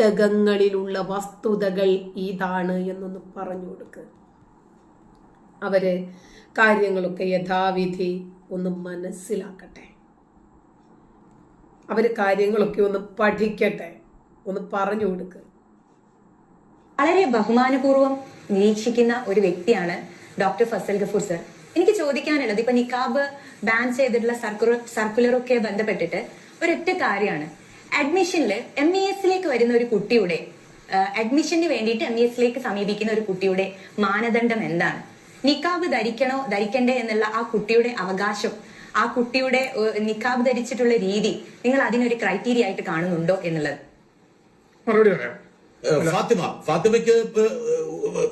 പുസ്തകങ്ങളിലുള്ള വസ്തുതകൾ ഇതാണ് എന്നൊന്ന് പറഞ്ഞു കൊടുക്കുക അവർ കാര്യങ്ങളൊക്കെ യഥാവിധി ഒന്ന് മനസ്സിലാക്കട്ടെ. അവർ കാര്യങ്ങളൊക്കെ ഒന്ന് പഠിക്കട്ടെ. ഒന്ന് പറഞ്ഞു കൊടുക്കുക വളരെ ബഹുമാനപൂർവം നിരീക്ഷിക്കുന്ന ഒരു വ്യക്തിയാണ് ഡോക്ടർ ഫസൽ ഗഫൂർ സർ. എനിക്ക് ചോദിക്കാനുള്ളത് ഇപ്പൊ നിക്കാബ് ബാൻ ചെയ്തിട്ടുള്ള സർക്കുലർ സർക്കുലറൊക്കെ ബന്ധപ്പെട്ടിട്ട് ഒരൊറ്റ കാര്യമാണ്. അഡ്മിഷനിൽ എം ഇ എസിലേക്ക് വരുന്ന ഒരു കുട്ടിയുടെ അഡ്മിഷന് വേണ്ടിയിട്ട് എം ഇ എസിലേക്ക് സമീപിക്കുന്ന ഒരു കുട്ടിയുടെ മാനദണ്ഡം എന്താണ്? നിക്കാബ് ധരിക്കണോ ധരിക്കണ്ടേ എന്നുള്ള ആ കുട്ടിയുടെ അവകാശം ആ കുട്ടിയുടെ നിക്കാബ് ധരിച്ചിട്ടുള്ള രീതി നിങ്ങൾ അതിനൊരു ക്രൈറ്റീരിയ ആയിട്ട് കാണുന്നുണ്ടോ എന്നുള്ളത്? മറുപടി പറയാം. ഫാത്തിമ. ഫാത്തിമയ്ക്ക്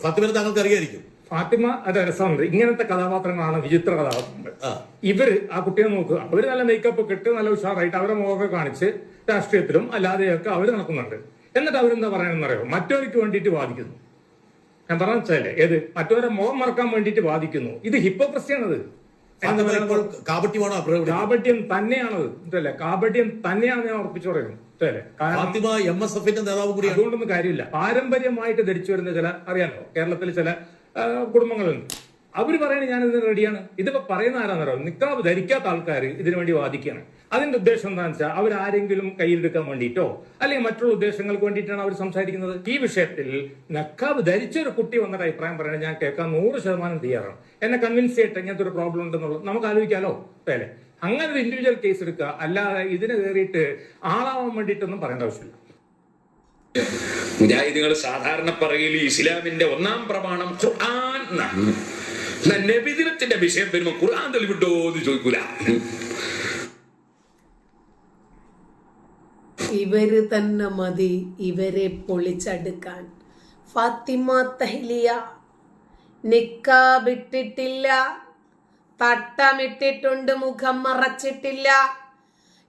ഫാത്തിമനെ താങ്കൾക്ക് അറിയായിരിക്കും ഫാത്തിമ അത് രസമുണ്ട് ഇങ്ങനത്തെ കഥാപാത്രങ്ങളാണ് വിചിത്ര കഥാപാത്രങ്ങൾ. ഇവർ ആ കുട്ടിയെ നോക്കുക അവർ നല്ല മേക്കപ്പ് ഒക്കെ ഇട്ട് നല്ല ഉഷാറായിട്ട് അവരെ മുഖമൊക്കെ കാണിച്ച് രാഷ്ട്രീയത്തിലും അല്ലാതെയൊക്കെ അവർ നടക്കുന്നുണ്ട്. എന്നിട്ട് അവരെന്താ പറയണമെന്നറിയോ മറ്റവർക്ക് വേണ്ടിയിട്ട് വാദിക്കുന്നു. ഞാൻ പറഞ്ഞ വെച്ചാലേ ഏത്? മറ്റവരെ മുഖം മറക്കാൻ വേണ്ടിയിട്ട് വാദിക്കുന്നു. ഇത് ഹിപ്പോക്രസിയാണത്? കാപട്യം തന്നെയാണത്. അല്ലേ കാപട്യം തന്നെയാണ് ഞാൻ ഉറപ്പിച്ചു പറയുന്നത്. ഇതല്ലേ ഫാത്തിമ എം എസ് എഫിന്റെ നേതാവ് കൂടിയാണ്. അതുകൊണ്ടൊന്നും കാര്യമില്ല. പാരമ്പര്യമായിട്ട് ധരിച്ചു വരുന്ന ചില അറിയാലോ കേരളത്തിൽ ചില കുടുംബങ്ങളുണ്ട്. അവർ പറയണ ഞാൻ ഇതിന് റെഡിയാണ് ഇതിപ്പോ പറയുന്ന ആരാന്നറിയോ? നിക്കാബ് ധരിക്കാത്ത ആൾക്കാർ ഇതിനു വേണ്ടി വാദിക്കുകയാണ്. അതിന്റെ ഉദ്ദേശം എന്താണെന്ന് വെച്ചാൽ അവരാരെങ്കിലും കയ്യിലെടുക്കാൻ വേണ്ടിയിട്ടോ അല്ലെങ്കിൽ മറ്റുള്ള ഉദ്ദേശങ്ങൾക്ക് വേണ്ടിയിട്ടാണ് അവർ സംസാരിക്കുന്നത്? ഈ വിഷയത്തിൽ നക്കാബ് ധരിച്ച ഒരു കുട്ടി വന്നിട്ട് അഭിപ്രായം പറയണത് ഞാൻ കേൾക്കാൻ നൂറ് ശതമാനം തയ്യാറാണ്. എന്നെ കൺവിൻസ് ചെയ്തിട്ട് ഇങ്ങനത്തെ ഒരു പ്രോബ്ലം ഉണ്ടെന്നുള്ളത് നമുക്ക് ആലോചിക്കാലോ? അല്ലേ? അങ്ങനെ ഒരു ഇൻഡിവിജ്വൽ കേസ് എടുക്കുക. അല്ലാതെ ഇതിന് കയറിയിട്ട് ആളാവാൻ വേണ്ടിയിട്ടൊന്നും പറയേണ്ട ആവശ്യമില്ല. മുജാഹിദുകൾ സാധാരണ പറയൽ ഇസ്ലാമിന്റെ ഒന്നാം പ്രമാണം ഖുർആൻ. നബിദിനത്തിന്റെ വിഷയം വരുമ്പോ ഖുർആൻ തെളിവിട്ടോ എന്ന് ചോദിക്കൂല. ഇവർ തന്നെ മതി ഇവരെ പൊളിച്ചടുക്കാൻ. ഫാത്തിമ തഹ്ലിയ നിക്കാബിട്ടിട്ടില്ല തട്ടമിട്ടിട്ടുണ്ട് മുഖം മറച്ചിട്ടില്ല.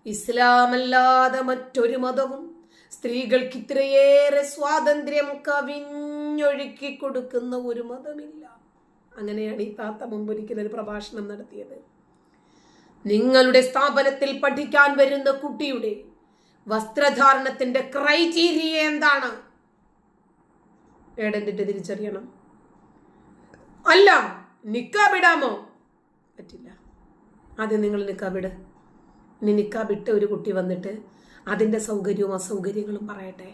ഇസ്ലാമല്ലാതെ മറ്റൊരു മതവും സ്ത്രീകൾക്ക് ഇത്രയേറെ സ്വാതന്ത്ര്യം കവിഞ്ഞൊഴുക്കി കൊടുക്കുന്ന ഒരു മതമില്ല. അങ്ങനെയാണ് ഈ താത്ത മുമ്പൊരിക്കൽ ഒരു പ്രഭാഷണം നടത്തിയത്. നിങ്ങളുടെ സ്ഥാപനത്തിൽ പഠിക്കാൻ വരുന്ന കുട്ടിയുടെ വസ്ത്രധാരണത്തിന്റെ ക്രൈറ്റീരിയ എന്താണ്? ഏടന്റിട്ട് തിരിച്ചറിയണം. അല്ല നിക്കാബിടാമോ പറ്റില്ല. ആദ്യം നിങ്ങൾ നിക്കാബിട് ഇനി നിക്കാബിട്ട ഒരു കുട്ടി വന്നിട്ട് അതിന്റെ സൗകര്യവും അസൗകര്യങ്ങളും പറയട്ടെ.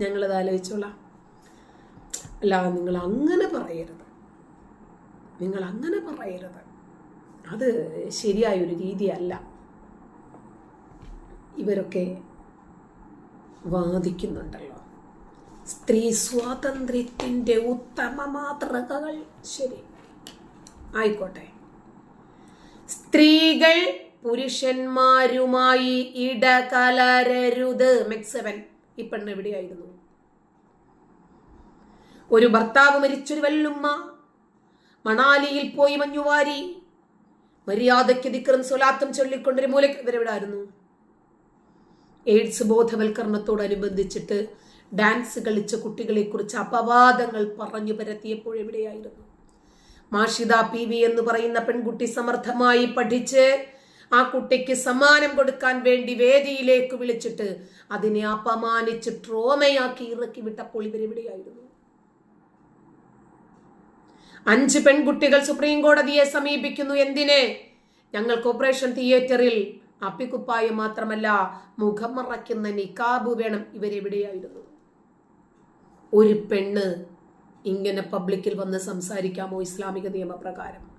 ഞങ്ങളത് ആലോചിച്ചോളാം. അല്ല നിങ്ങൾ അങ്ങനെ പറയരുത്. നിങ്ങൾ അങ്ങനെ പറയരുത്. അത് ശരിയായൊരു രീതിയല്ല. ഇവരൊക്കെ വാദിക്കുന്നുണ്ടല്ലോ. സ്ത്രീ സ്വാതന്ത്ര്യത്തിന്റെ ഉത്തമ മാതൃകകൾ. ശരി. ആയിക്കോട്ടെ. സ്ത്രീകൾ പുരുഷന്മാരുമായി ഇടകലരരുത്. മെക്സവൻ ഈ പെണ്ണ് എവിടെയായിരുന്നു? ഒരു ഭർത്താവ് മരിച്ചൊരു വല്ലുമ്മ. മണാലിയിൽ പോയി മഞ്ഞുവാരി മര്യാദയ്ക്ക് ദിക്കറും സ്വലാത്തും ചൊല്ലിക്കൊണ്ടൊരു മൂലയ്ക്ക് ഇവരെവിടായിരുന്നു? എയ്ഡ്സ് ബോധവൽക്കരണത്തോടനുബന്ധിച്ചിട്ട് ഡാൻസ് കളിച്ച കുട്ടികളെ കുറിച്ച് അപവാദങ്ങൾ പറഞ്ഞു പരത്തിയപ്പോൾ എവിടെയായിരുന്നു? മാഷിദ പി വി എന്ന് പറയുന്ന പെൺകുട്ടി സമർത്ഥമായി പഠിച്ച് ആ കുട്ടിക്ക് സമ്മാനം കൊടുക്കാൻ വേണ്ടി വേദിയിലേക്ക് വിളിച്ചിട്ട് അതിനെ അപമാനിച്ച് ട്രോമയാക്കി ഇറക്കി വിട്ടപ്പോൾ ഇവരെവിടെയായിരുന്നു? അഞ്ച് പെൺകുട്ടികൾ സുപ്രീം കോടതിയെ സമീപിക്കുന്നു എന്തിന്? ഞങ്ങൾക്ക് ഓപ്പറേഷൻ തിയേറ്ററിൽ അപ്പിക്കുപ്പായം മാത്രമല്ല മുഖം മറയ്ക്കുന്ന നിക്കാബ് വേണം. ഇവരെവിടെയായിരുന്നു ഒരു പെണ്ണ് ഇങ്ങനെ പബ്ലിക്കിൽ വന്ന് സംസാരിക്കാമോ? ഇസ്ലാമിക നിയമപ്രകാരം.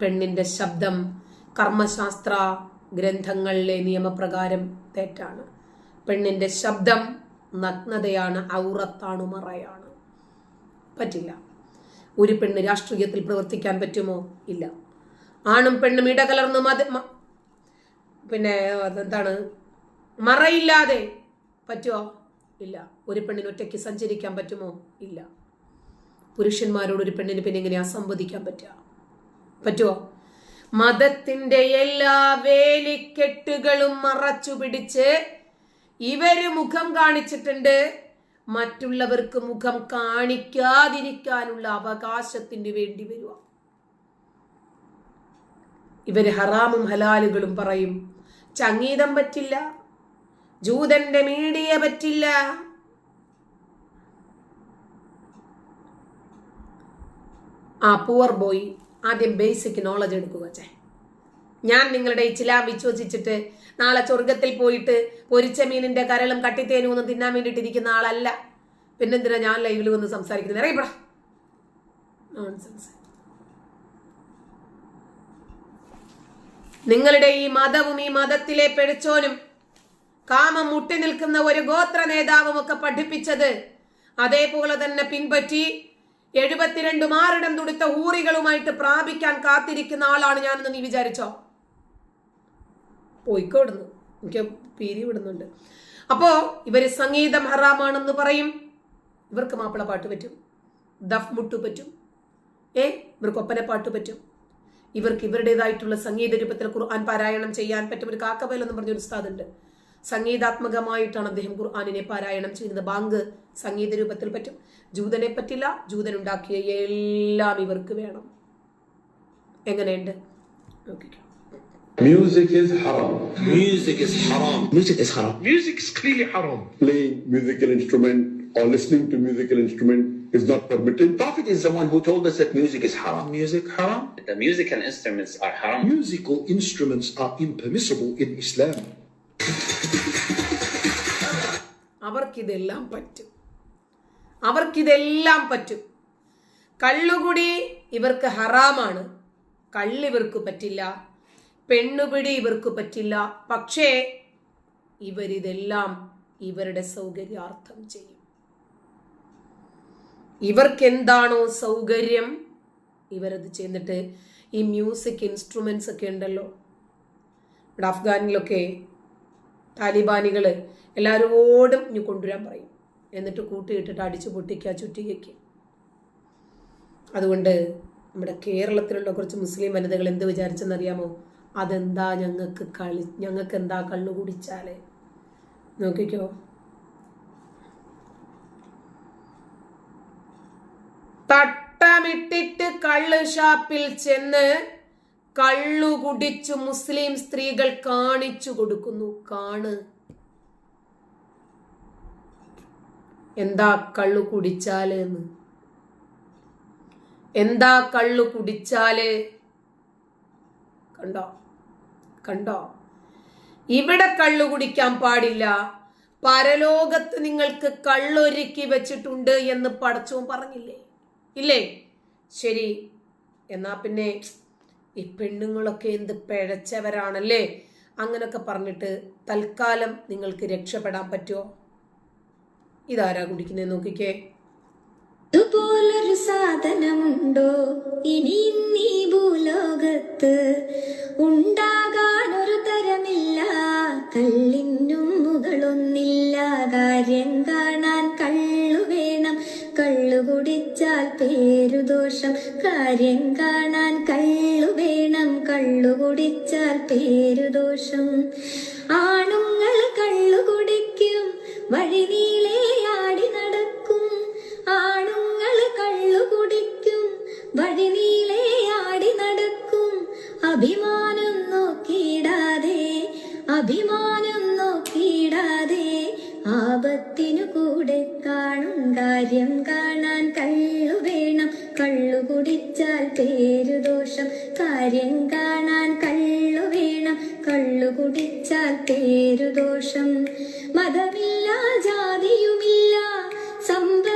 പെണ്ണിന്റെ ശബ്ദം കർമ്മശാസ്ത്ര ഗ്രന്ഥങ്ങളിലെ നിയമപ്രകാരം തെറ്റാണ്. പെണ്ണിന്റെ ശബ്ദം നഗ്നതയാണ് ഔറത്താണ് മറയാണ്. പറ്റില്ല. ഒരു പെണ്ണ് രാഷ്ട്രീയത്തിൽ പ്രവർത്തിക്കാൻ പറ്റുമോ? ഇല്ല. ആണും പെണ്ണും ഇടകലർന്ന് മത പിന്നെ എന്താണ് മറയില്ലാതെ പറ്റുമോ ഇല്ല. ഒരു പെണ്ണിന് ഒറ്റയ്ക്ക് സഞ്ചരിക്കാൻ പറ്റുമോ? ഇല്ല. പുരുഷന്മാരോട് ഒരു പെണ്ണിന് പിന്നെ എങ്ങനെയാ സംവദിക്കാൻ പറ്റുക? പറ്റുമോ മതത്തിന്റെ എല്ലാ വേലിക്കെട്ടുകളും മറച്ചു പിടിച്ച് ഇവർ മുഖം കാണിച്ചിട്ടുണ്ട്. മറ്റുള്ളവർക്ക് മുഖം കാണിക്കാതിരിക്കാനുള്ള അവകാശത്തിന് വേണ്ടി വരിക. ഇവർ ഹറാമും ഹലാലുകളും പറയും. ചങ്ങീതം പറ്റില്ല. ജൂതന്റെ മീഡിയ പറ്റില്ല. ആ പുവർ ബോയ് ആദ്യം ബേസിക് നോളജ് എടുക്കുക ചേ ഞാൻ നിങ്ങളുടെ ഇച്ചിലാം വിശ്വസിച്ചിട്ട് നാളെ സ്വർഗത്തിൽ പോയിട്ട് പൊരിച്ച മീനിന്റെ കരളും കട്ടിത്തേനും ഒന്നും തിന്നാൻ വേണ്ടിയിട്ട് ഇരിക്കുന്ന ആളല്ല. പിന്നെന്തിനാ ഞാൻ ലൈവിൽ വന്ന് സംസാരിക്കുന്നത്? നോൺസെൻസ് നിങ്ങളുടെ ഈ മതവും ഈ മതത്തിലെ പെഴിച്ചോനും കാമം മുട്ടി നിൽക്കുന്ന ഒരു ഗോത്ര നേതാവും ഒക്കെ പഠിപ്പിച്ചത് അതേപോലെ തന്നെ പിൻപറ്റി എഴുപത്തിരണ്ട് മാറിടം തുടുത്ത ഊറികളുമായിട്ട് പ്രാപിക്കാൻ കാത്തിരിക്കുന്ന ആളാണ് ഞാനെന്ന് നീ വിചാരിച്ചോ? പോയിക്കോടുന്നു. എനിക്ക് പീരി വിടുന്നുണ്ട്. അപ്പോ ഇവർ സംഗീതം ഹറാമാണെന്ന് പറയും. ഇവർക്ക് മാപ്പിള പാട്ട് പറ്റും. ദഫ് മുട്ടു പറ്റും. ഏ? ഇവർക്ക് ഒപ്പന പാട്ട് പറ്റും. ഇവർക്ക് ഇവരുടേതായിട്ടുള്ള സംഗീത രൂപത്തിൽ ഖുർആൻ പാരായണം ചെയ്യാൻ പറ്റും. ഒരു കാക്കബേൽ എന്ന് പറഞ്ഞൊരു ഉസ്താദുണ്ട്. സംഗീതാത്മകമായിട്ടാണ് അദ്ദേഹം ഖുർആാനിനെ പാരായണം ചെയ്യുന്നത്. ബാങ്ക് സംഗീത രൂപത്തിൽ പറ്റും. ജൂതനെ പറ്റില്ല. ജൂതൻ ഉണ്ടാക്കിയ എല്ലാം ഇവർക്ക് വേണം. എങ്ങനെയുണ്ട്? നോക്കിക്കോ. Music is haram. Music is haram. Music is haram. Music is clearly haram. Playing musical instrument or listening to musical instrument is not permitted. Prophet is the one who told us that music is haram. Music haram? The musical instruments are haram. Musical instruments are impermissible in Islam. അവർക്കിതെല്ലാം പറ്റും അവർക്കിതെല്ലാം പറ്റും കള്ളുകുടി ഇവർക്ക് ഹറാമാണ് കള്ള് ഇവർക്ക് പറ്റില്ല പെണ്ണുപിടി ഇവർക്ക് പറ്റില്ല. പക്ഷേ ഇവരിതെല്ലാം ഇവരുടെ സൗകര്യാർത്ഥം ചെയ്യും. ഇവർക്കെന്താണോ സൗകര്യം? ഇവരത് ചെയ്തിട്ട് ഈ മ്യൂസിക് ഇൻസ്ട്രുമെന്റ്സ് ഒക്കെ ഉണ്ടല്ലോ. ഇവിടെ അഫ്ഗാനിലൊക്കെ താലിബാനികൾ എല്ലാവരോടും ഇനി കൊണ്ടുവരാൻ പറയും. എന്നിട്ട് കൂട്ടിയിട്ടിട്ട് അടിച്ചു പൊട്ടിക്കുക ചുറ്റികയ്ക്ക് അതുകൊണ്ട് നമ്മുടെ കേരളത്തിലുള്ള കുറച്ച് മുസ്ലിം വനിതകൾ എന്ത് വിചാരിച്ചെന്നറിയാമോ? അതെന്താ ഞങ്ങൾക്ക് കളി ഞങ്ങൾക്ക് എന്താ കള്ളു കുടിച്ചാൽ? നോക്കിക്കോ. തട്ടമിട്ടിട്ട് കള്ള് ഷാപ്പിൽ ചെന്ന് കള്ളു കുടിച്ചു മുസ്ലിം സ്ത്രീകൾ കാണിച്ചു കൊടുക്കുന്നു. കാണ്. എന്താ കള്ളു കുടിച്ചാൽ എന്ന് എന്താ കള്ളു കുടിച്ചാൽ? കണ്ടോ? കണ്ടോ? ഇവിടെ കള്ളു കുടിക്കാൻ പാടില്ല. പരലോകത്ത് നിങ്ങൾക്ക് കള്ളൊരുക്കി വെച്ചിട്ടുണ്ട് എന്ന് പടച്ചവും പറഞ്ഞില്ലേ? ഇല്ലേ? ശരി. എന്നാ പിന്നെ ഈ പെണ്ണുങ്ങളൊക്കെ എന്ത് പിഴച്ചവരാണല്ലേ? അങ്ങനൊക്കെ പറഞ്ഞിട്ട് തൽക്കാലം നിങ്ങൾക്ക് രക്ഷപ്പെടാൻ പറ്റുമോ ഇതാരാ കുടിക്കുന്നത് നോക്കിക്കേ. ഇതുപോലൊരു സാധനമുണ്ടോ? ഇനി നീ ഭൂലോകത്ത് പേരുദോഷം ആണുങ്ങൾ കള്ളു കുടിക്കും വഴിനീളെ ആടി നടക്കും. ആണുങ്ങൾ കള്ളു കുടിക്കും വഴിനീളെ ആടി നടക്കും. അഭിമാനം നോക്കിയിടാതെ അഭിമാനം നോക്കിയിടാതെ ആപത്തിനു കൂടെ കാണും കാര്യം കാണാൻ കള്ളു വേണം. കള്ളു കുടിച്ചാൽ പേരുദോഷം കാര്യം കാണാൻ കള്ളു കള്ളു കുടിച്ചാൽ പേരുദോഷം മതമില്ല ജാതിയുമില്ല സമ്പത്തിൽ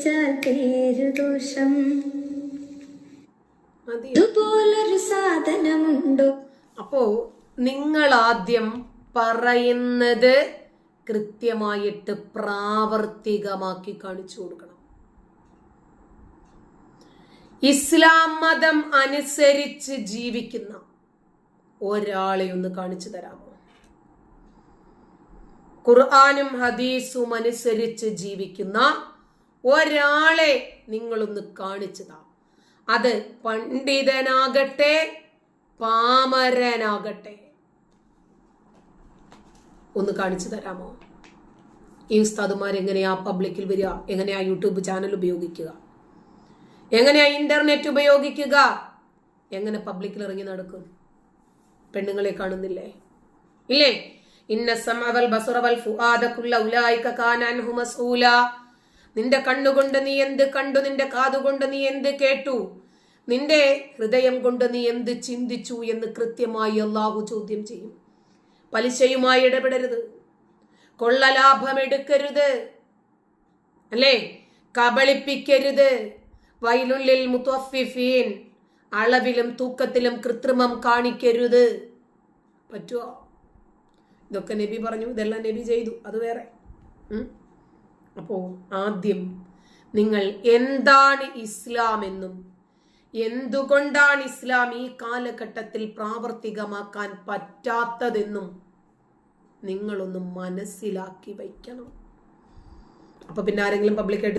കുടിച്ചാൽ പേരുദോഷം ദോഷം. ഇതുപോലൊരു സാധനമുണ്ടോ? അപ്പോ നിങ്ങൾ ആദ്യം പറയുന്നത് കൃത്യമായിട്ട് പ്രാവർത്തികമാക്കി കാണിച്ചു കൊടുക്കണം. ഇസ്ലാം മതം അനുസരിച്ച് ജീവിക്കുന്ന ഒരാളെ ഒന്ന് കാണിച്ചു തരാമോ? ഖുർആാനും ഹദീസും അനുസരിച്ച് ജീവിക്കുന്ന ഒരാളെ നിങ്ങളൊന്ന് കാണിച്ചതാ. അത് പണ്ഡിതനാകട്ടെ പാമരനാകട്ടെ. ഒന്ന് കാണിച്ചു തരാമോ? ഈ ഉസ്താദുമാർ എങ്ങനെയാ പബ്ലിക്കിൽ വരിക? എങ്ങനെയാ യൂട്യൂബ് ചാനൽ ഉപയോഗിക്കുക? എങ്ങനെയാ ഇന്റർനെറ്റ് ഉപയോഗിക്കുക? എങ്ങനെ പബ്ലിക്കിൽ ഇറങ്ങി നടക്കും? പെണ്ണുങ്ങളെ കാണുന്നില്ലേ? ഇല്ലേ? ഇന്ന സമവൽ ബസുറവൽ ഫുആദക്കുള്ള ഉലായിക്ക കാനാൻ മസ്ഊല. നിന്റെ കണ്ണുകൊണ്ട് നീ എന്ത് കണ്ടു? നിന്റെ കാതുകൊണ്ട് നീ എന്ത് കേട്ടു? നിന്റെ ഹൃദയം കൊണ്ട് നീ എന്ത് ചിന്തിച്ചു എന്ന് കൃത്യമായി അള്ളാഹു ചോദ്യം ചെയ്യും. പലിശയുമായി ഇടപെടരുത്. കൊള്ളലാഭം എടുക്കരുത് അല്ലേ? കബളിപ്പിക്കരുത്. വയലുള്ളിൽ മുത്തഫിഫീൻ അളവിലും തൂക്കത്തിലും കൃത്രിമം കാണിക്കരുത്. പറ്റുമോ ഇതൊക്കെ നബി പറഞ്ഞു. ഇതെല്ലാം നബി ചെയ്തു. അത് വേറെ. ഉം. അപ്പോ ആദ്യം നിങ്ങൾ എന്താണ് ഇസ്ലാം എന്നും എന്തുകൊണ്ടാണ് ഇസ്ലാം ഈ കാലഘട്ടത്തിൽ പ്രാവർത്തികമാക്കാൻ പറ്റാത്തതെന്നും നിങ്ങളൊന്ന് മനസ്സിലാക്കി വയ്ക്കണം അപ്പൊ പിന്നെ ആരെങ്കിലും പബ്ലിക്കായിട്ട്